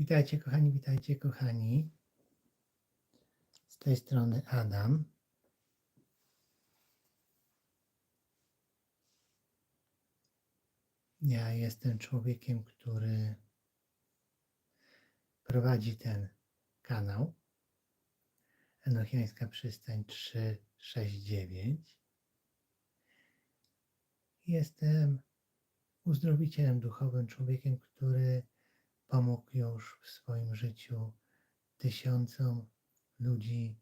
Witajcie kochani, witajcie kochani. Z tej strony Adam. Ja jestem człowiekiem, który prowadzi ten kanał. Enochiańska Przystań 369. Jestem uzdrowicielem duchowym, człowiekiem, który pomógł już w swoim życiu tysiącom ludzi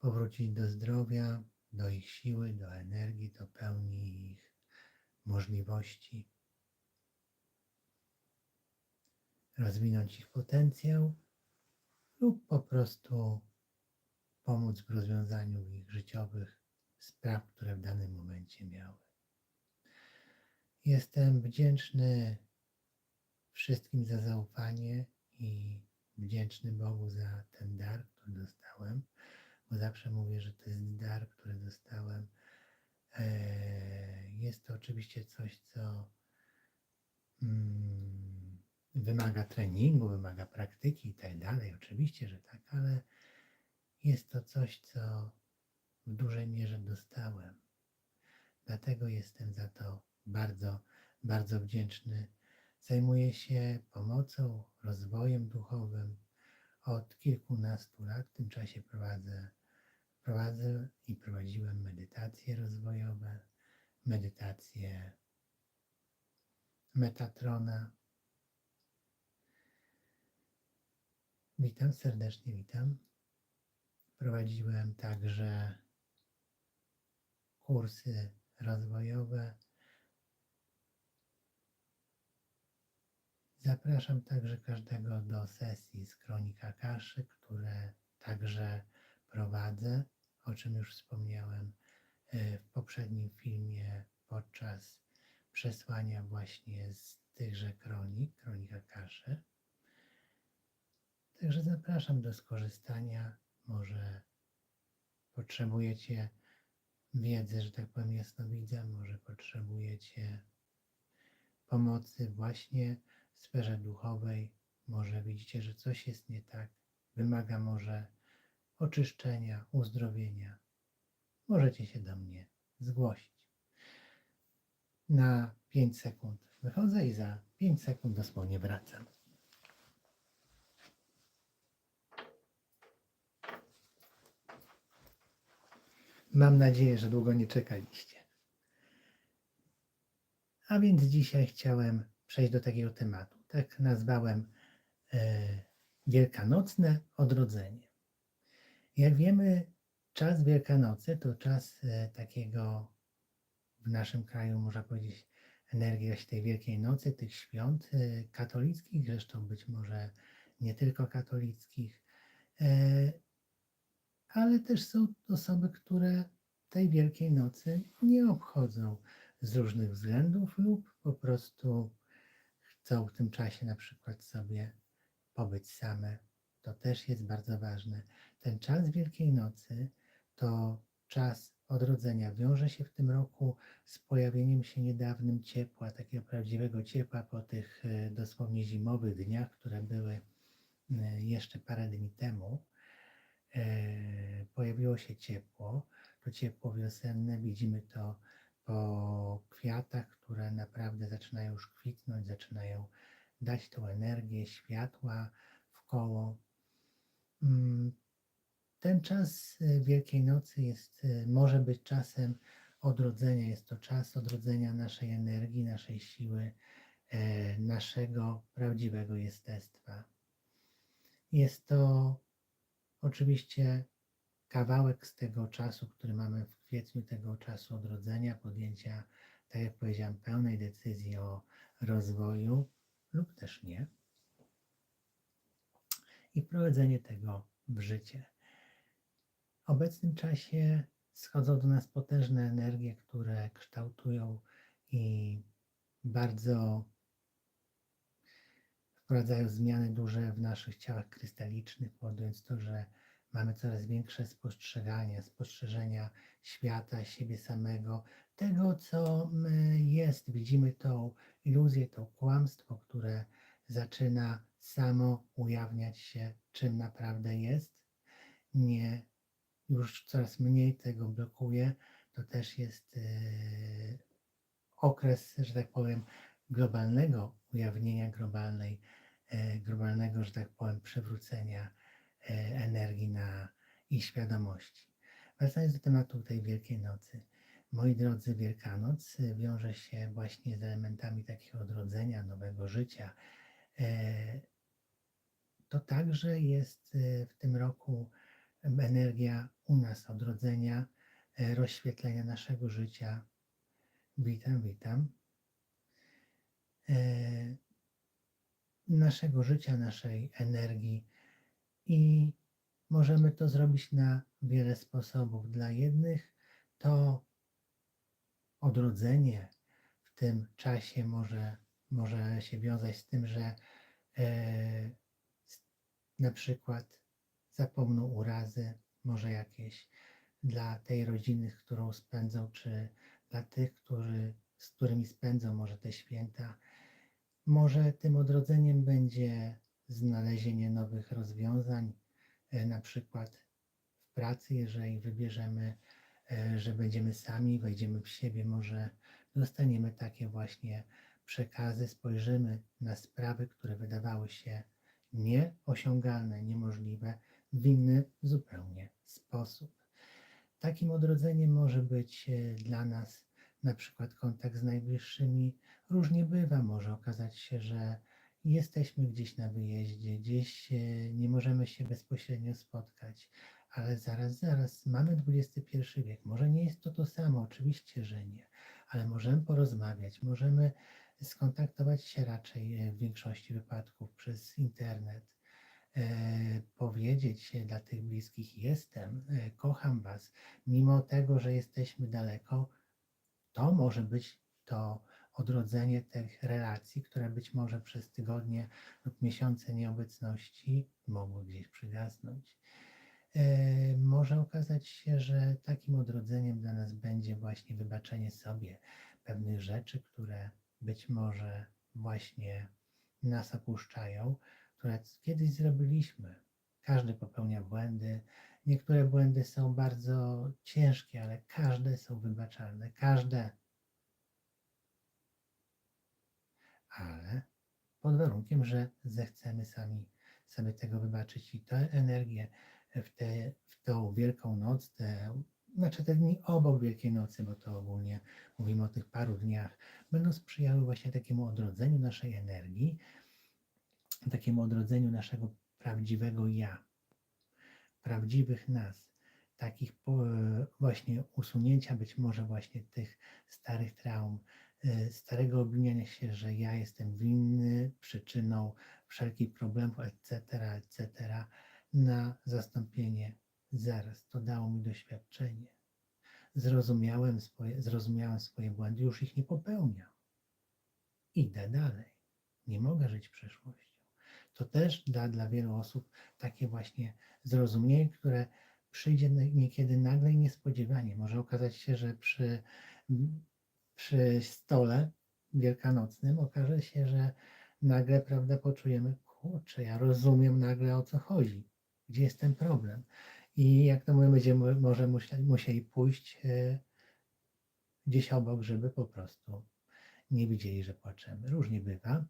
powrócić do zdrowia, do ich siły, do energii, do pełni ich możliwości, rozwinąć ich potencjał lub po prostu pomóc w rozwiązaniu ich życiowych spraw, które w danym momencie miały. Jestem wdzięczny wszystkim za zaufanie i wdzięczny Bogu za ten dar, który dostałem, bo zawsze mówię, że to jest dar, który dostałem. Eee, Jest to oczywiście coś, co mm, wymaga treningu, wymaga praktyki i tak dalej. Oczywiście, że tak, ale jest to coś, co w dużej mierze dostałem. Dlatego jestem za to bardzo, bardzo wdzięczny. Zajmuję się pomocą, rozwojem duchowym od kilkunastu lat. W tym czasie prowadzę, prowadzę i prowadziłem medytacje rozwojowe, medytacje Metatrona. Witam serdecznie, witam. Prowadziłem także kursy rozwojowe. Zapraszam także każdego do sesji z Kronika Kaszy, które także prowadzę, o czym już wspomniałem e, w poprzednim filmie podczas przesłania właśnie z tychże kronik, Kronika Kaszy. Także zapraszam do skorzystania. Może potrzebujecie wiedzy, że tak powiem, jasnowidza, może potrzebujecie pomocy właśnie w sferze duchowej, może widzicie, że coś jest nie tak, wymaga może oczyszczenia, uzdrowienia. Możecie się do mnie zgłosić. Na 5 sekund wychodzę i za 5 sekund dosłownie wracam. Mam nadzieję, że długo nie czekaliście. A więc dzisiaj chciałem przejść do takiego tematu. Tak nazwałem e, Wielkanocne odrodzenie. Jak wiemy, czas Wielkanocy to czas e, takiego w naszym kraju, można powiedzieć, energii właśnie tej Wielkiej Nocy, tych świąt e, katolickich, zresztą być może nie tylko katolickich, ale też są osoby, które tej Wielkiej Nocy nie obchodzą z różnych względów lub po prostu chcą w tym czasie na przykład sobie pobyć same. To też jest bardzo ważne. Ten czas Wielkiej Nocy to czas odrodzenia. Wiąże się w tym roku z pojawieniem się niedawnym ciepła, takiego prawdziwego ciepła po tych e, dosłownie zimowych dniach, które były e, jeszcze parę dni temu. E, Pojawiło się ciepło, to ciepło wiosenne, widzimy to po kwiatach, które naprawdę zaczynają już kwitnąć, zaczynają dać tą energię światła w koło. Mm, Ten czas y, Wielkiej Nocy jest, y, może być czasem odrodzenia. Jest to czas odrodzenia naszej energii, naszej siły, e, naszego prawdziwego jestestwa. Jest to oczywiście kawałek z tego czasu, który mamy w kwietniu, tego czasu odrodzenia, podjęcia, tak jak powiedziałem, pełnej decyzji o rozwoju lub też nie. I wprowadzenie tego w życie. W obecnym czasie schodzą do nas potężne energie, które kształtują i bardzo wprowadzają zmiany duże w naszych ciałach krystalicznych, powodując to, że mamy coraz większe spostrzeganie, spostrzeżenia świata, siebie samego, tego, co jest. Widzimy tą iluzję, to kłamstwo, które zaczyna samo ujawniać się, czym naprawdę jest. Nie, już coraz mniej tego blokuje. To też jest yy, okres, że tak powiem, globalnego ujawnienia globalnej, e, globalnego, że tak powiem, przywrócenia energii na, i świadomości. Wracając do tematu tej Wielkiej Nocy. Moi drodzy, Wielkanoc wiąże się właśnie z elementami takiego odrodzenia, nowego życia. E, To także jest e, w tym roku energia u nas odrodzenia, e, rozświetlenia naszego życia. Witam, witam. E, Naszego życia, naszej energii i możemy to zrobić na wiele sposobów. Dla jednych to odrodzenie w tym czasie może, może się wiązać z tym, że e, na przykład zapomną urazy, może jakieś dla tej rodziny, którą spędzą, czy dla tych, którzy, z którymi spędzą może te święta. Może tym odrodzeniem będzie znalezienie nowych rozwiązań, e, na przykład w pracy, jeżeli wybierzemy e, że będziemy sami, wejdziemy w siebie, może dostaniemy takie właśnie przekazy, spojrzymy na sprawy, które wydawały się nieosiągalne, niemożliwe w inny zupełnie sposób. Takim odrodzeniem może być e, dla nas na przykład kontakt z najbliższymi. Różnie bywa, może okazać się, że jesteśmy gdzieś na wyjeździe, gdzieś e, nie możemy się bezpośrednio spotkać, ale zaraz, zaraz, mamy XXI wiek. Może nie jest to to samo, oczywiście, że nie, ale możemy porozmawiać, możemy skontaktować się raczej e, w większości wypadków przez internet, e, powiedzieć dla tych bliskich: Jestem, e, kocham Was, mimo tego, że jesteśmy daleko. To może być to odrodzenie tych relacji, które być może przez tygodnie lub miesiące nieobecności mogły gdzieś przygasnąć. E, może okazać się, że takim odrodzeniem dla nas będzie właśnie wybaczenie sobie pewnych rzeczy, które być może właśnie nas opuszczają, które kiedyś zrobiliśmy. Każdy popełnia błędy. Niektóre błędy są bardzo ciężkie, ale każde są wybaczalne. Każde. Ale pod warunkiem, że zechcemy sami sobie tego wybaczyć i tę energię w, te, w tą Wielką Noc, te, znaczy te dni obok Wielkiej Nocy, bo to ogólnie mówimy o tych paru dniach, będą sprzyjały właśnie takiemu odrodzeniu naszej energii, takiemu odrodzeniu naszego prawdziwego ja, prawdziwych nas, takich po, właśnie usunięcia być może właśnie tych starych traum, starego obwiniania się, że ja jestem winny przyczyną wszelkich problemów, etc., etc., na zastąpienie zaraz. To dało mi doświadczenie. Zrozumiałem swoje, zrozumiałem swoje błędy, już ich nie popełniam. Idę dalej. Nie mogę żyć przyszłością. To też da dla wielu osób takie właśnie zrozumienie, które przyjdzie niekiedy nagle i niespodziewanie. Może okazać się, że przy, przy stole wielkanocnym okaże się, że nagle, prawda, poczujemy, kurczę, ja rozumiem nagle o co chodzi, gdzie jest ten problem. I jak to mówię, będziemy może musieli, musieli pójść e, gdzieś obok, żeby po prostu nie widzieli, że płaczemy. Różnie bywa.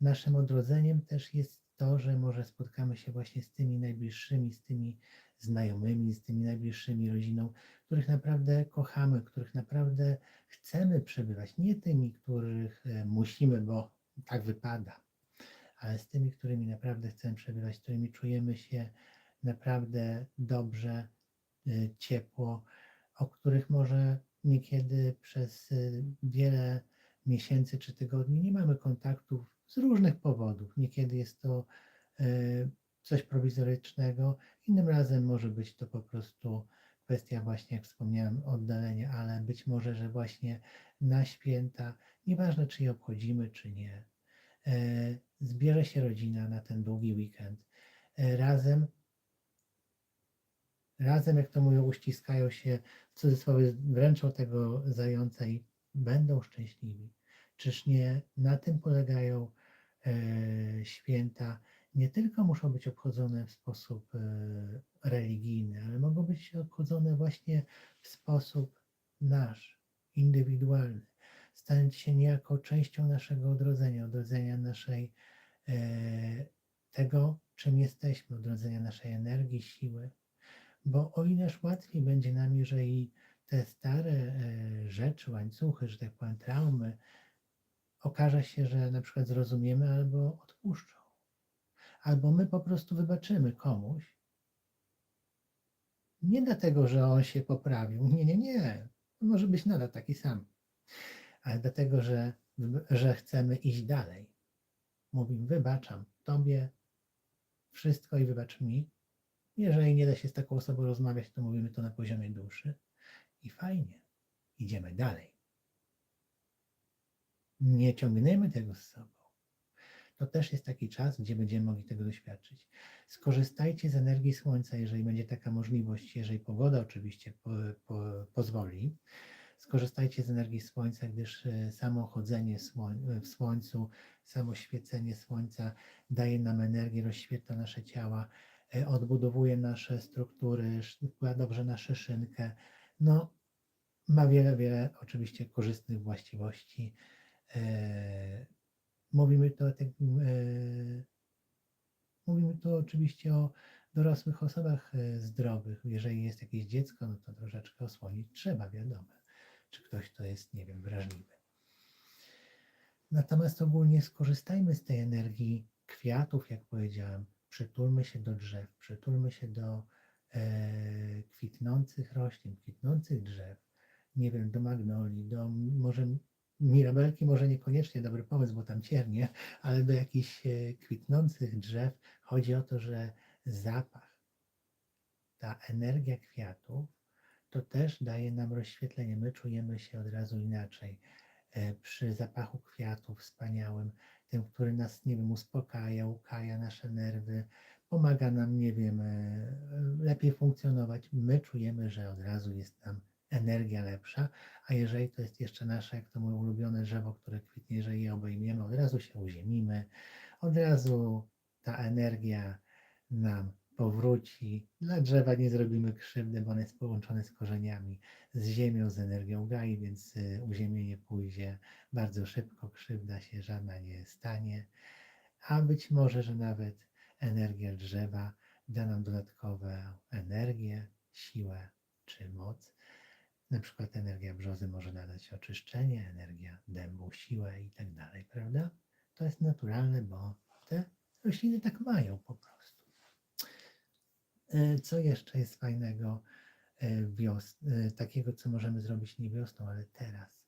Naszym odrodzeniem też jest to, że może spotkamy się właśnie z tymi najbliższymi, z tymi znajomymi, z tymi najbliższymi rodziną, których naprawdę kochamy, których naprawdę chcemy przebywać. Nie tymi, których e, musimy, bo tak wypada, ale z tymi, którymi naprawdę chcemy przebywać, z którymi czujemy się naprawdę dobrze, y, ciepło, o których może niekiedy przez y, wiele miesięcy czy tygodni nie mamy kontaktów z różnych powodów. Niekiedy jest to coś prowizorycznego, innym razem może być to po prostu kwestia właśnie, jak wspomniałem, oddalenia, ale być może, że właśnie na święta, nieważne czy je obchodzimy, czy nie, e, zbierze się rodzina na ten długi weekend. E, razem razem, jak to mówią, uściskają się, w cudzysłowie wręczą tego zająca i będą szczęśliwi. Czyż nie na tym polegają e, święta nie tylko muszą być obchodzone w sposób religijny, ale mogą być obchodzone właśnie w sposób nasz, indywidualny, stając się niejako częścią naszego odrodzenia, odrodzenia naszej, e, tego, czym jesteśmy, odrodzenia naszej energii, siły. Bo o ileż łatwiej będzie nam, jeżeli te stare e, rzeczy, łańcuchy, że tak powiem, traumy, okaże się, że na przykład zrozumiemy albo odpuszczą. Albo my po prostu wybaczymy komuś. Nie dlatego, że on się poprawił. Nie, nie, nie. Może być nadal taki sam. Ale dlatego, że, że chcemy iść dalej. Mówimy, wybaczam tobie wszystko i wybacz mi. Jeżeli nie da się z taką osobą rozmawiać, to mówimy to na poziomie duszy. I fajnie. Idziemy dalej. Nie ciągniemy tego z sobą. To też jest taki czas, gdzie będziemy mogli tego doświadczyć. Skorzystajcie z energii słońca, jeżeli będzie taka możliwość, jeżeli pogoda oczywiście po, po, pozwoli. Skorzystajcie z energii słońca, gdyż e, samo chodzenie słoń, w słońcu, samo świecenie słońca daje nam energię, rozświetla nasze ciała, e, odbudowuje nasze struktury, wpływa dobrze na szynkę. No, ma wiele, wiele oczywiście korzystnych właściwości. E, mówimy to, tak, mówimy tu oczywiście o dorosłych osobach zdrowych. Jeżeli jest jakieś dziecko, no to troszeczkę osłonić trzeba, wiadomo czy ktoś to jest, nie wiem, wrażliwy. Natomiast ogólnie skorzystajmy z tej energii kwiatów, jak powiedziałem, przytulmy się do drzew, przytulmy się do e, kwitnących roślin, kwitnących drzew, nie wiem, do magnolii, do może mirabelki, może niekoniecznie dobry pomysł, bo tam ciernie, ale do jakichś e, kwitnących drzew. Chodzi o to, że zapach, ta energia kwiatów to też daje nam rozświetlenie. My czujemy się od razu inaczej e, przy zapachu kwiatów wspaniałym, tym, który nas, nie wiem, uspokaja, ukaja nasze nerwy, pomaga nam, nie wiem, e, lepiej funkcjonować. My czujemy, że od razu jest nam energia lepsza, a jeżeli to jest jeszcze nasze, jak to moje ulubione drzewo, które kwitnie, jeżeli je obejmiemy, od razu się uziemimy, od razu ta energia nam powróci. Dla drzewa nie zrobimy krzywdy, bo ono jest połączone z korzeniami, z ziemią, z energią Gai, więc y, uziemienie pójdzie bardzo szybko, krzywda się żadna nie stanie. A być może, że nawet energia drzewa da nam dodatkową energię, siłę czy moc. Na przykład energia brzozy może nadać oczyszczenie, energia dębu siłę i tak dalej, prawda? To jest naturalne, bo te rośliny tak mają po prostu. E, co jeszcze jest fajnego e, wios e, takiego, co możemy zrobić nie wiosną, ale teraz?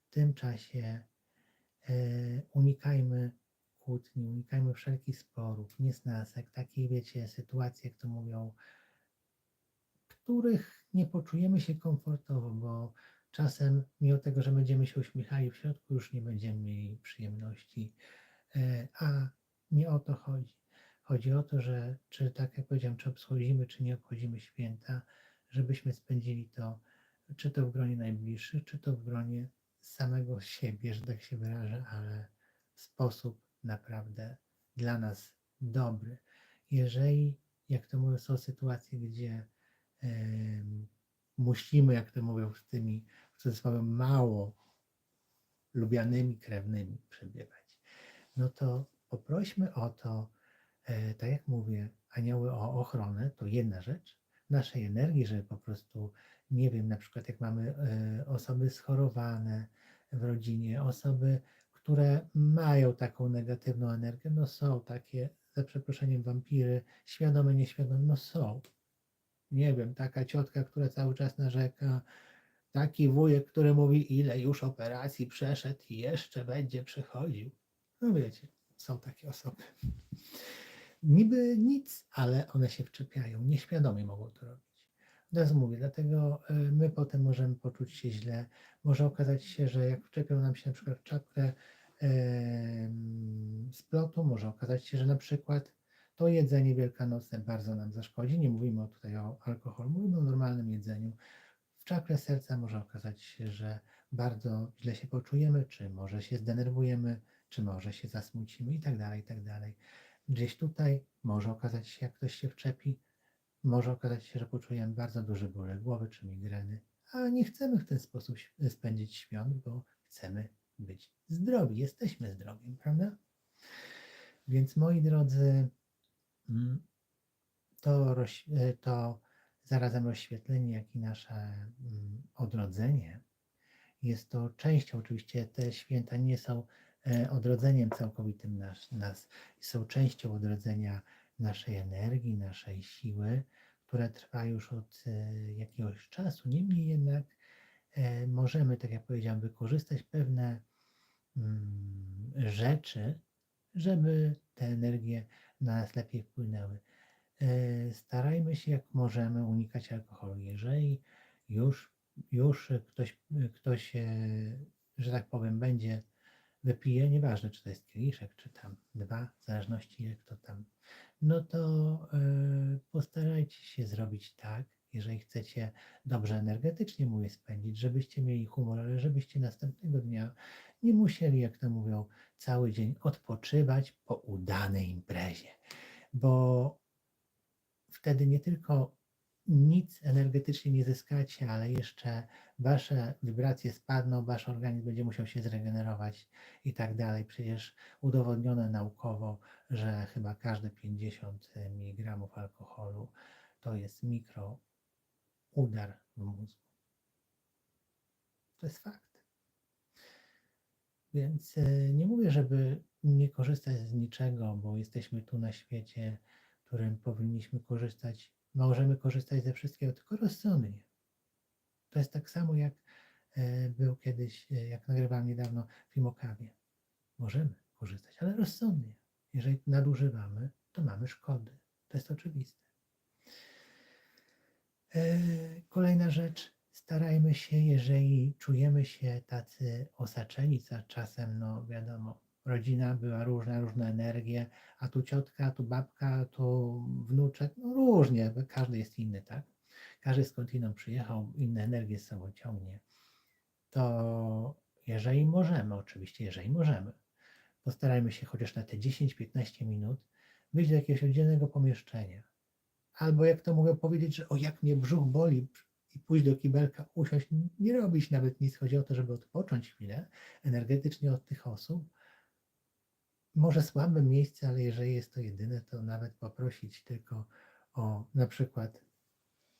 W tym czasie unikajmy kłótni, unikajmy wszelkich sporów, niesnasek, takiej wiecie, sytuacji, jak to mówią, których nie poczujemy się komfortowo, bo czasem mimo tego, że będziemy się uśmiechali w środku, już nie będziemy mieli przyjemności, a nie o to chodzi. Chodzi o to, że czy tak jak powiedziałem, czy obchodzimy, czy nie obchodzimy święta, żebyśmy spędzili to, czy to w gronie najbliższych, czy to w gronie samego siebie, że tak się wyrażę, ale w sposób naprawdę dla nas dobry. Jeżeli, jak to mówią, są sytuacje, gdzie musimy, jak to mówią, z tymi w cudzysłowie mało lubianymi krewnymi przebywać, no to poprośmy o to, E, tak jak mówię, anioły o ochronę to jedna rzecz, naszej energii, żeby po prostu, nie wiem, na przykład jak mamy e, osoby schorowane w rodzinie, osoby, które mają taką negatywną energię, no są takie, za przeproszeniem, wampiry, świadome, nieświadome, no są. Nie wiem, taka ciotka, która cały czas narzeka, taki wujek, który mówi, ile już operacji przeszedł i jeszcze będzie przechodził. No wiecie, są takie osoby niby nic, ale one się wczepiają, nieświadomie mogą to robić. Teraz mówię, dlatego e, my potem możemy poczuć się źle. Może okazać się, że jak wczepią nam się na przykład czapkę z plotu, może okazać się, że na przykład to jedzenie wielkanocne bardzo nam zaszkodzi. Nie mówimy tutaj o alkoholu, mówimy o normalnym jedzeniu. W czakrę serca może okazać się, że bardzo źle się poczujemy, czy może się zdenerwujemy, czy może się zasmucimy i tak dalej, i tak dalej. Gdzieś tutaj może okazać się, jak ktoś się wczepi, może okazać się, że poczujemy bardzo duży ból głowy czy migreny, a nie chcemy w ten sposób spędzić świąt, bo chcemy być zdrowi, jesteśmy zdrowi, prawda? Więc moi drodzy, to, roś, e, to zarazem rozświetlenie, jak i nasze mm, odrodzenie jest to częścią, oczywiście te święta nie są e, odrodzeniem całkowitym nas, nas, są częścią odrodzenia naszej energii, naszej siły, która trwa już od e, jakiegoś czasu. Niemniej jednak możemy, tak jak powiedziałem, wykorzystać pewne mm, rzeczy, żeby te energie na nas lepiej wpłynęły. E, Starajmy się, jak możemy, unikać alkoholu. Jeżeli już, już ktoś, ktoś, e, że tak powiem, będzie wypije, nieważne czy to jest kieliszek, czy tam dwa, w zależności jak to tam, no to e, postarajcie się zrobić tak, jeżeli chcecie dobrze energetycznie mu je spędzić, żebyście mieli humor, ale żebyście następnego dnia nie musieli, jak to mówią, cały dzień odpoczywać po udanej imprezie, bo wtedy nie tylko nic energetycznie nie zyskacie, ale jeszcze wasze wibracje spadną, wasz organizm będzie musiał się zregenerować i tak dalej. Przecież udowodnione naukowo, że chyba każde 50 mg alkoholu to jest mikro udar w mózgu. To jest fakt. Więc e, nie mówię, żeby nie korzystać z niczego, bo jesteśmy tu na świecie, w którym powinniśmy korzystać, możemy korzystać ze wszystkiego, tylko rozsądnie. To jest tak samo jak e, był kiedyś, e, jak nagrywałem niedawno film o kawie. Możemy korzystać, ale rozsądnie. Jeżeli nadużywamy, to mamy szkody. To jest oczywiste. Kolejna rzecz, starajmy się, jeżeli czujemy się tacy osaczeni, co czasem, no wiadomo, rodzina była różna, różne energie, a tu ciotka, tu babka, tu wnuczek, no różnie, każdy jest inny, tak? Każdy skądinąd przyjechał, inne energie z sobą ciągnie. To jeżeli możemy, oczywiście, jeżeli możemy, postarajmy się chociaż na te 10-15 minut wyjść do jakiegoś oddzielnego pomieszczenia. Albo jak to mogę powiedzieć, że o jak mnie brzuch boli i pójść do kibelka, usiąść, nie robić nawet nic. Chodzi o to, żeby odpocząć chwilę energetycznie od tych osób. Może słabe miejsce, ale jeżeli jest to jedyne, to nawet poprosić tylko o na przykład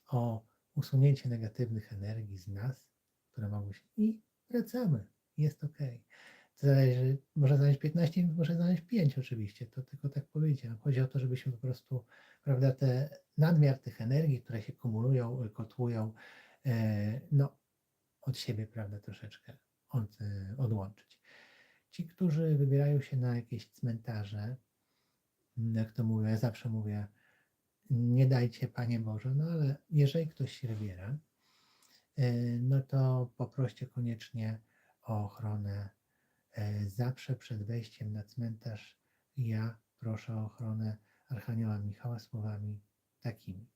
o usunięcie negatywnych energii z nas, które mogą się i wracamy. Jest ok. Zależy, może zająć 15 minut, może zająć 5 oczywiście, to tylko tak powiedziałem. Chodzi o to, żebyśmy po prostu, prawda, te nadmiar tych energii, które się kumulują, kotłują, e, no od siebie, prawda, troszeczkę od, e, odłączyć. Ci, którzy wybierają się na jakieś cmentarze, jak to mówię, ja zawsze mówię, nie dajcie Panie Boże, no ale jeżeli ktoś się wybiera, e, no to poproście koniecznie o ochronę. E, Zawsze przed wejściem na cmentarz ja proszę o ochronę Archanioła Michała słowami takimi.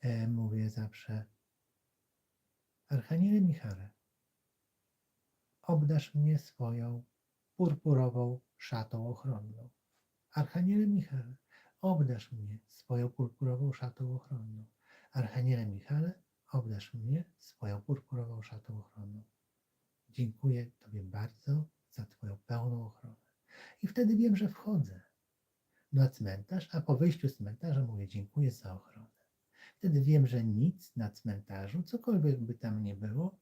E, Mówię zawsze, Archaniele Michale, obdasz mnie swoją purpurową szatą ochronną. Archaniele Michale, obdasz mnie swoją purpurową szatą ochronną. Archaniele Michale, obdasz mnie swoją purpurową szatą ochronną. Dziękuję Tobie bardzo za Twoją pełną ochronę. I wtedy wiem, że wchodzę na cmentarz, a po wyjściu z cmentarza mówię dziękuję za ochronę. Wtedy wiem, że nic na cmentarzu, cokolwiek by tam nie było,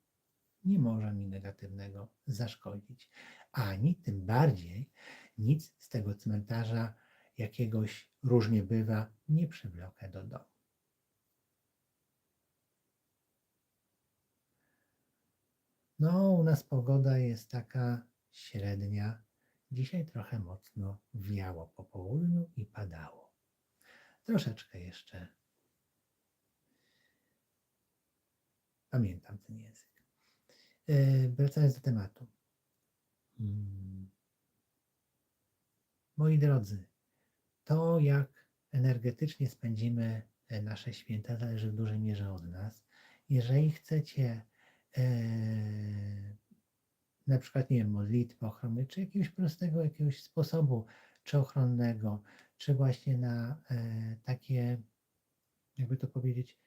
nie może mi negatywnego zaszkodzić. Ani tym bardziej nic z tego cmentarza jakiegoś różnie bywa nie przywlokę do domu. No, u nas pogoda jest taka średnia. Dzisiaj trochę mocno wiało po południu i padało. Troszeczkę jeszcze pamiętam ten język. E, Wracając do tematu. Mm. Moi drodzy, to jak energetycznie spędzimy e, nasze święta zależy w dużej mierze od nas. Jeżeli chcecie e, na przykład, nie wiem, modlitwy ochronnej, czy jakiegoś prostego jakiegoś sposobu, czy ochronnego, czy właśnie na e, takie, jakby to powiedzieć,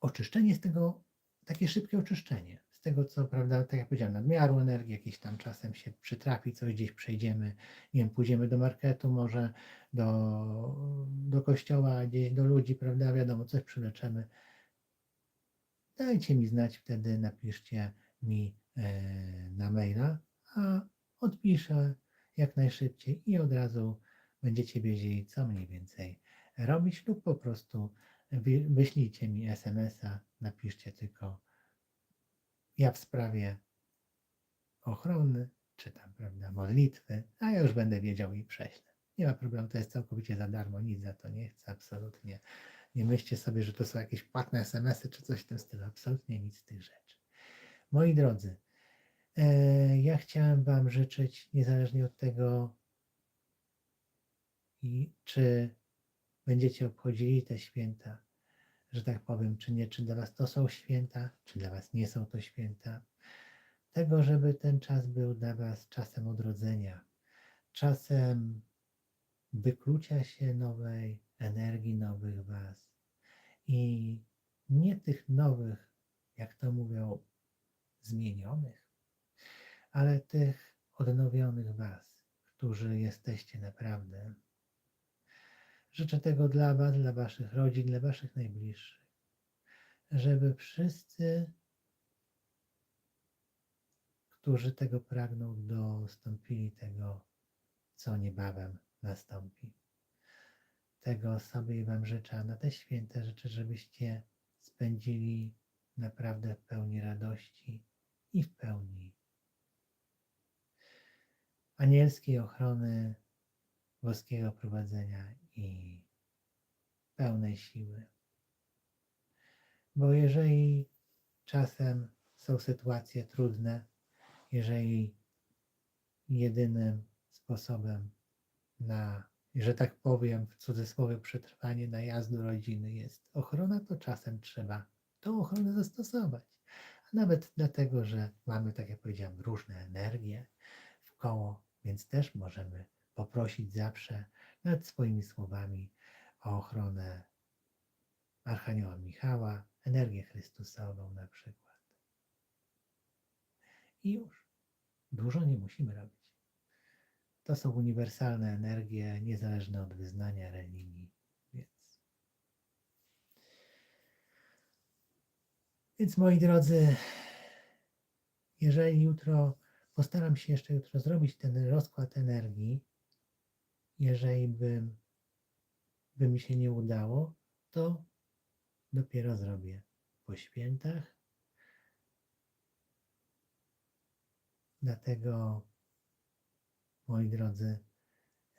oczyszczenie z tego, takie szybkie oczyszczenie z tego, co prawda, tak jak powiedziałem, nadmiaru energii, jakieś tam czasem się przytrafi, coś gdzieś przejdziemy, nie wiem, pójdziemy do marketu, może do, do kościoła, gdzieś do ludzi, prawda, wiadomo, coś przyleczymy. Dajcie mi znać wtedy, napiszcie mi na maila, a odpiszę jak najszybciej i od razu będziecie wiedzieli, co mniej więcej robić, lub po prostu wy- wyślijcie mi SMS-a, napiszcie tylko ja w sprawie ochrony, czy tam, prawda, modlitwy, a ja już będę wiedział i prześlę. Nie ma problemu, to jest całkowicie za darmo, nic za to nie chcę, absolutnie. Nie myślcie sobie, że to są jakieś płatne SMS-y czy coś w tym stylu, absolutnie nic z tych rzeczy. Moi drodzy, e, ja chciałem Wam życzyć, niezależnie od tego, czy będziecie obchodzili te święta, że tak powiem, czy nie, czy dla Was to są święta, czy dla Was nie są to święta, tego, żeby ten czas był dla Was czasem odrodzenia, czasem wyklucia się nowej energii, nowych Was i nie tych nowych, jak to mówią, zmienionych, ale tych odnowionych Was, którzy jesteście naprawdę. Życzę tego dla Was, dla Waszych rodzin, dla Waszych najbliższych, żeby wszyscy, którzy tego pragną, dostąpili tego, co niebawem nastąpi. Tego sobie Wam życzę, na te święte życzę, żebyście spędzili naprawdę w pełni radości i w pełni anielskiej ochrony, boskiego prowadzenia i pełnej siły. Bo jeżeli czasem są sytuacje trudne, jeżeli jedynym sposobem na, że tak powiem, w cudzysłowie przetrwanie najazdu rodziny jest ochrona, to czasem trzeba tą ochronę zastosować. Nawet dlatego, że mamy, tak jak powiedziałem, różne energie w koło, więc też możemy poprosić zawsze nad swoimi słowami o ochronę Archanioła Michała, energię Chrystusową na przykład. I już. Dużo nie musimy robić. To są uniwersalne energie, niezależne od wyznania religii, więc. Więc moi drodzy, jeżeli jutro postaram się jeszcze jutro zrobić ten rozkład energii, jeżeli bym, by mi się nie udało, to dopiero zrobię po świętach. Dlatego, moi drodzy,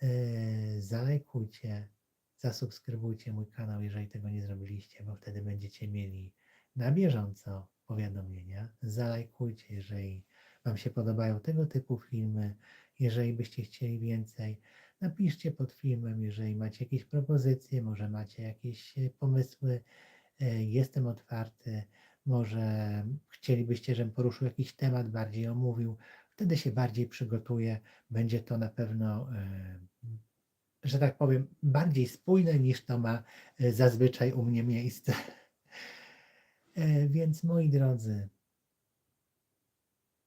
yy, zalajkujcie, zasubskrybujcie mój kanał, jeżeli tego nie zrobiliście, bo wtedy będziecie mieli na bieżąco powiadomienia. Zalajkujcie, jeżeli Wam się podobają tego typu filmy, jeżeli byście chcieli więcej. Napiszcie pod filmem, jeżeli macie jakieś propozycje, może macie jakieś e, pomysły. E, Jestem otwarty. Może chcielibyście, żebym poruszył jakiś temat, bardziej omówił. Wtedy się bardziej przygotuję. Będzie to na pewno, e, że tak powiem, bardziej spójne niż to ma zazwyczaj u mnie miejsce. Więc moi drodzy,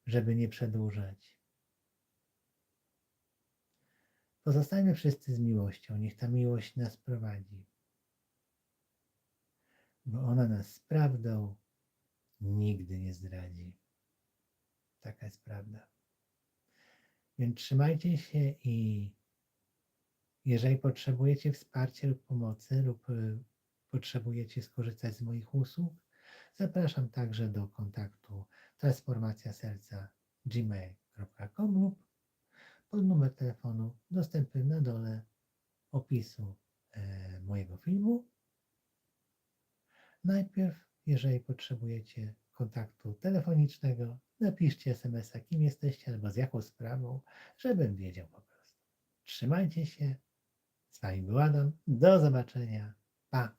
żeby nie przedłużać. Pozostajmy wszyscy z miłością, niech ta miłość nas prowadzi, bo ona nas z prawdą nigdy nie zdradzi. Taka jest prawda. Więc trzymajcie się i jeżeli potrzebujecie wsparcia lub pomocy lub y, potrzebujecie skorzystać z moich usług, zapraszam także do kontaktu transformacja serca gmail.com lub pod numer telefonu dostępny na dole opisu e, mojego filmu. Najpierw, jeżeli potrzebujecie kontaktu telefonicznego, napiszcie SMS-a, kim jesteście albo z jaką sprawą, żebym wiedział po prostu. Trzymajcie się. Z Wami był Adam. Do zobaczenia. Pa.